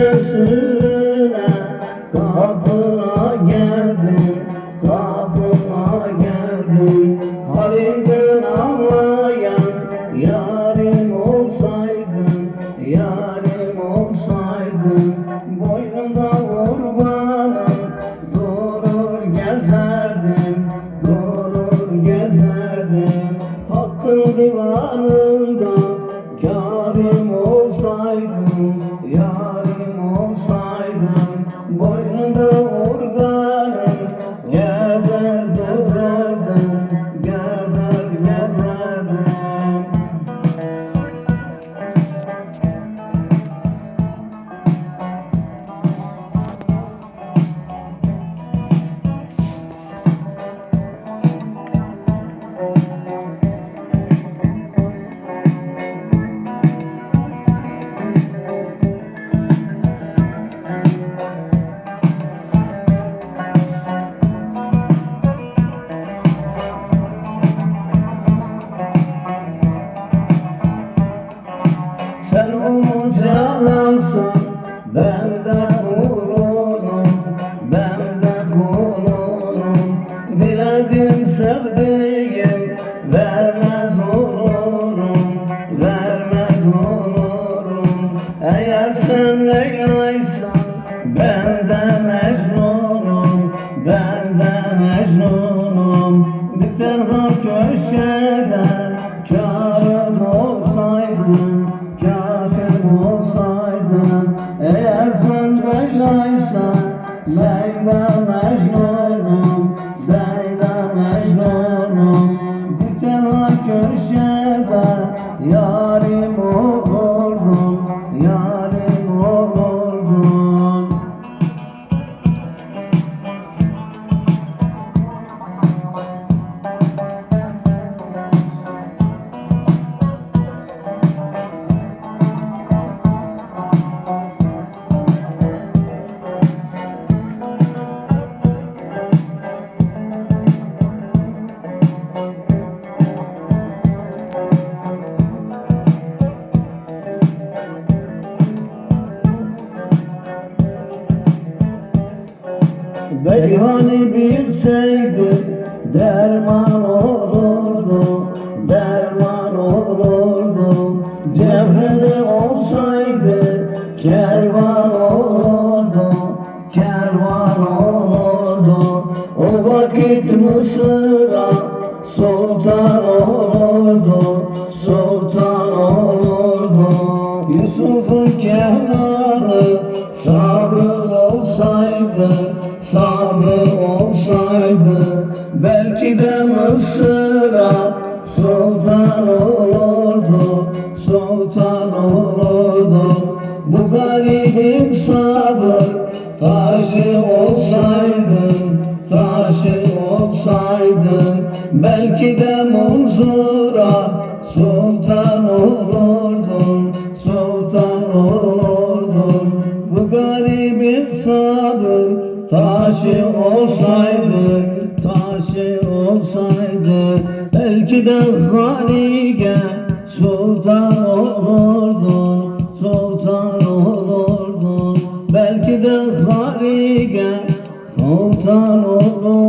Sürüne kapına geldim Ben de kulunum Ben de kulunum Diledim sevdiğim Vermez olurum Vermez olurum Eğer sen Ben de Mecnunum Ben de Mecnunum. Bir tenha köşede Kârım olsaydın Mecnunum Beyhani bilseydi derman olurdu, derman olurdu. Cevheri olsaydı kervan olurdu, kervan olurdu. Olsaydı belki de Mısır'a sultan olurdu, sultan olurdu. Bu garibim sabır taşı olsaydın, taşı olsaydın belki de Munzur'a sultan olurdun, sultan olurdun. Bu garibim sabır taşı olsaydı, belki de Halige sultan olurdun, sultan olurdun. Belki de Halige sultan olurdun,